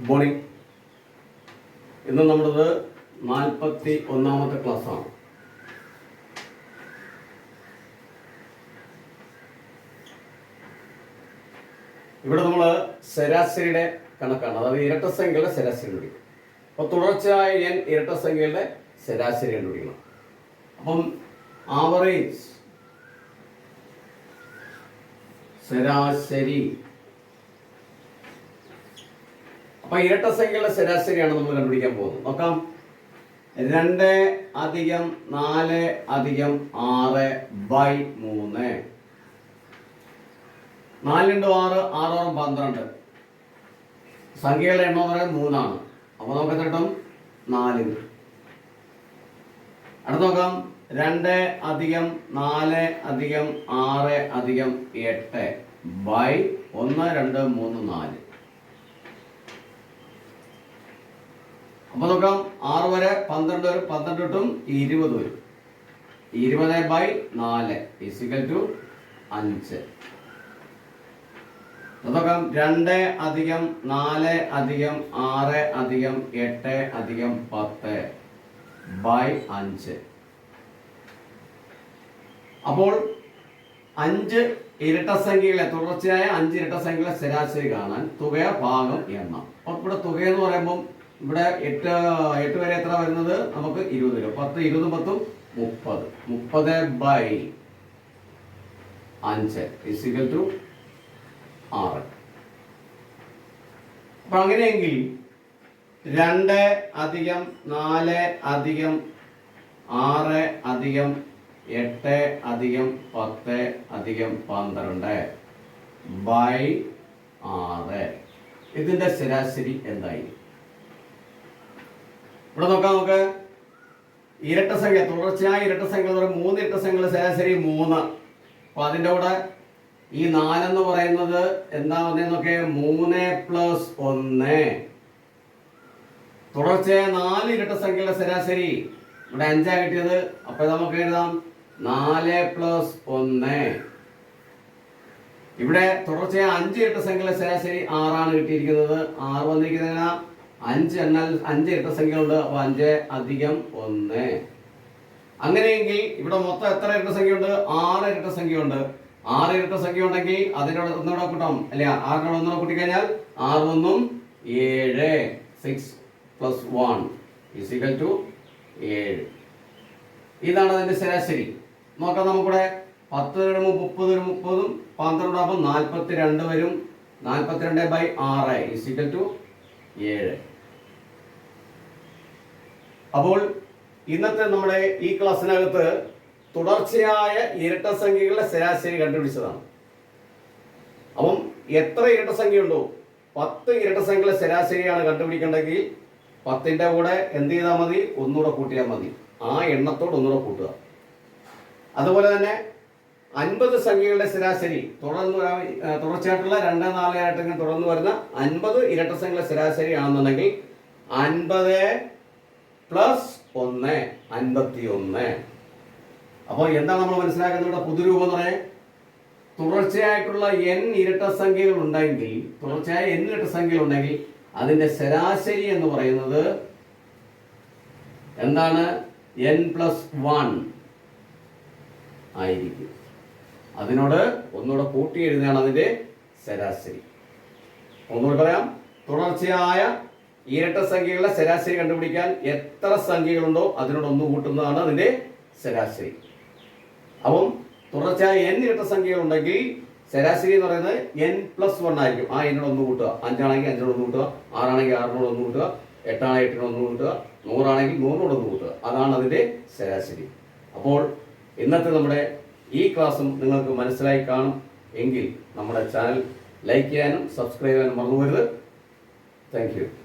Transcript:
Good morning ഇന്ന് നമ്മുടേത് നാൽപ്പത്തി ഒന്നാമത്തെ ക്ലാസ്സാണ് ഇവിടെ നമ്മൾ ശരാശരിയുടെ കണക്കാണ്. അതായത് ഇരട്ട സംഖ്യകളുടെ ശരാശരി കണ്ടുപിടിക്കും അപ്പോൾ തുടർച്ചയായി ഞാൻ ഇരട്ട സംഖ്യകളുടെ ശരാശരി കണ്ടുപിടിക്കണം. അപ്പം ആവറേജ് ശരാശരി അപ്പൊ ഇരട്ട സംഖ്യകളുടെ ശരാശരിയാണ് നമ്മൾ കണ്ടുപിടിക്കാൻ പോകുന്നത്. നോക്കാം. രണ്ട് അധികം നാല് അധികം ആറ് ബൈ മൂന്ന്. നാലുണ്ട് ആറ് ആറോറും പന്ത്രണ്ട്. സംഖ്യകളുടെ എണ്ണം എന്ന് പറയുന്നത് മൂന്നാണ്. അപ്പോൾ നമുക്ക് എത്ര നാല് അടുത്ത് നോക്കാം. രണ്ട് അധികം നാല് അധികം ആറ് അധികം എട്ട് ബൈ ഒന്ന് രണ്ട് മൂന്ന് നാല്. അപ്പൊ നോക്കാം ആറ് വരെ പന്ത്രണ്ട് വരും പന്ത്രണ്ട് തൊട്ടും ഇരുപത് വരും. ഇരുപത് ബൈ നാല് ഇസിക്കൽ ടു അഞ്ച്. നോക്കാം രണ്ട് അധികം നാല് അധികം ആറ് അധികം എട്ട് അധികം പത്ത് ബൈ അഞ്ച്. അപ്പോൾ അഞ്ച് ഇരട്ട സംഖ്യകളെ തുടർച്ചയായ അഞ്ച് ഇരട്ട സംഖ്യകളെ ശരാശരി കാണാൻ തുക ഭാഗം എണ്ണം. അപ്പൊ ഇവിടെ തുക എന്ന് പറയുമ്പോൾ ഇവിടെ എട്ട് എട്ട് വരെ എത്ര വരുന്നത്? നമുക്ക് ഇരുപത് രൂപ പത്ത് ഇരുപതും പത്തും മുപ്പത്. മുപ്പത് ബൈ അഞ്ച് ഇസിക്കൽ ടു ആറ്. അപ്പൊ അങ്ങനെയെങ്കിൽ രണ്ട് അധികം നാല് അധികം ആറ് അധികം എട്ട് അധികം പത്ത് അധികം പന്ത്രണ്ട് ബൈ ആറ്. ഇതിന്റെ ശരാശരി എന്തായിരിക്കും? ഇവിടെ നോക്കാം നമുക്ക്. ഇരട്ട സംഖ്യ തുടർച്ചയായ ഇരട്ട സംഖ്യ മൂന്ന് ഇരട്ട സംഖ്യകളുടെ ശരാശരി മൂന്ന്. അപ്പൊ അതിന്റെ കൂടെ ഈ നാലെന്ന് പറയുന്നത് എന്താ വന്നേന്നൊക്കെ മൂന്ന് പ്ലസ് ഒന്ന്. തുടർച്ചയായ നാല് ഇരട്ട സംഖ്യകളുടെ ശരാശരി ഇവിടെ അഞ്ചാ കിട്ടിയത്. അപ്പൊ നമുക്ക് എഴുതാം. നാല് പ്ലസ് ഒന്ന്. ഇവിടെ തുടർച്ചയായ അഞ്ച് ഇരട്ട സംഖ്യകളുടെ ശരാശരി ആറാണ് കിട്ടിയിരിക്കുന്നത്. ആറ് വന്നിരിക്കുന്നതിന് അഞ്ച് എണ്ണാൽ അഞ്ച് ഇരട്ട സംഖ്യകളുണ്ട് അപ്പൊ അഞ്ച് അധികം ഒന്ന്. അങ്ങനെയെങ്കിൽ ഇവിടെ മൊത്തം എത്ര ഇരട്ട സംഖ്യയുണ്ട്? ആറ് ഇരട്ട സംഖ്യയുണ്ട്. ആറ് ഇരട്ട സംഖ്യ ഉണ്ടെങ്കിൽ അതിനോട് ഒന്നുകൂടെ കൂട്ടാം. അല്ലെ? ആറിനോട് ഒന്നുകൂടെ കൂട്ടിക്കഴിഞ്ഞാൽ ആറ് ഒന്നും ഏഴ്. Six plus one is equal to ഏഴ്. ഇതാണ് അതിന്റെ ശരാശരി. നോക്കാം നമുക്കിവിടെ പത്ത് തരും മുപ്പത് വരും മുപ്പതും പന്ത്രണ്ടാകുമ്പോൾ നാൽപ്പത്തി രണ്ട് വരും. നാൽപ്പത്തിരണ്ട് ബൈ ആറ് ഇസിക്കൽ ടു ഏഴ്. അപ്പോൾ ഇന്നത്തെ നമ്മുടെ ഈ ക്ലാസ്സിനകത്ത് തുടർച്ചയായ ഇരട്ട സംഖ്യകളുടെ ശരാശരി കണ്ടുപിടിച്ചതാണ്. അപ്പം എത്ര ഇരട്ട സംഖ്യയുണ്ടോ? പത്ത് ഇരട്ട സംഖ്യകളുടെ ശരാശരിയാണ് കണ്ടുപിടിക്കേണ്ടെങ്കിൽ പത്തിന്റെ കൂടെ എന്ത് ചെയ്താൽ മതി? ഒന്നുകൂടെ കൂട്ടിയാൽ മതി. ആ എണ്ണത്തോട് ഒന്നുകൂടെ കൂട്ടുക. അതുപോലെ തന്നെ അൻപത് സംഖ്യകളുടെ ശരാശരി തുടർന്ന് തുടർച്ചയായിട്ടുള്ള രണ്ട് നാല് തുടർന്ന് വരുന്ന അൻപത് ഇരട്ട സംഖ്യകളുടെ ശരാശരി ആണെന്നുണ്ടെങ്കിൽ അൻപത് പ്ലസ് ഒന്ന് അൻപത്തി ഒന്ന് അപ്പോൾ എന്താണ് നമ്മൾ മനസ്സിലാക്കുന്നത് ഇവിടെ പുതുരൂപം എന്ന് പറയാൻ തുടർച്ചയായിട്ടുള്ള എൻ ഇരട്ട സംഖ്യകൾ ഉണ്ടെങ്കിൽ തുടർച്ചയായ എൻ ഇരട്ട സംഖ്യകൾ ഉണ്ടെങ്കിൽ അതിന്റെ ശരാശരി എന്ന് പറയുന്നത് എന്താണ്? എൻ പ്ലസ് വൺ ആയിരിക്കും. അതിനോട് ഒന്നുകൂടെ കൂട്ടി എഴുതുകയാണ് അതിന്റെ ശരാശരി. ഒന്നുകൂടെ പറയാം. തുടർച്ചയായ ഇരട്ട സംഖ്യകളുടെ ശരാശരി കണ്ടുപിടിക്കാൻ എത്ര സംഖ്യകളുണ്ടോ അതിനോട് ഒന്ന് കൂട്ടുന്നതാണ് അതിന്റെ ശരാശരി. അപ്പം തുടർച്ചയായ എൻ ഇരട്ട സംഖ്യകൾ ഉണ്ടെങ്കിൽ ശരാശരി എന്ന് പറയുന്നത് എൻ പ്ലസ് വൺ ആയിരിക്കും. ആ എന്നോട് ഒന്ന് കൂട്ടുക. അഞ്ചാണെങ്കിൽ അഞ്ചിനോട് ഒന്ന് കൂട്ടുക. ആറാണെങ്കിൽ ആറിനോട് ഒന്ന് കൂട്ടുക. എട്ടാണെങ്കിൽ എട്ടിനോട് ഒന്ന് കൂട്ടുക. നൂറാണെങ്കിൽ നൂറിനോട് ഒന്ന് കൂട്ടുക. അതാണ് അതിന്റെ ശരാശരി. അപ്പോൾ ഇന്നത്തെ നമ്മുടെ ഈ ക്ലാസ്സും നിങ്ങൾക്ക് മനസ്സിലായി കാണും. എങ്കിൽ നമ്മുടെ ചാനൽ ലൈക്ക് ചെയ്യാനും സബ്സ്ക്രൈബ് ചെയ്യാനും മറന്നു പോകരുത് താങ്ക്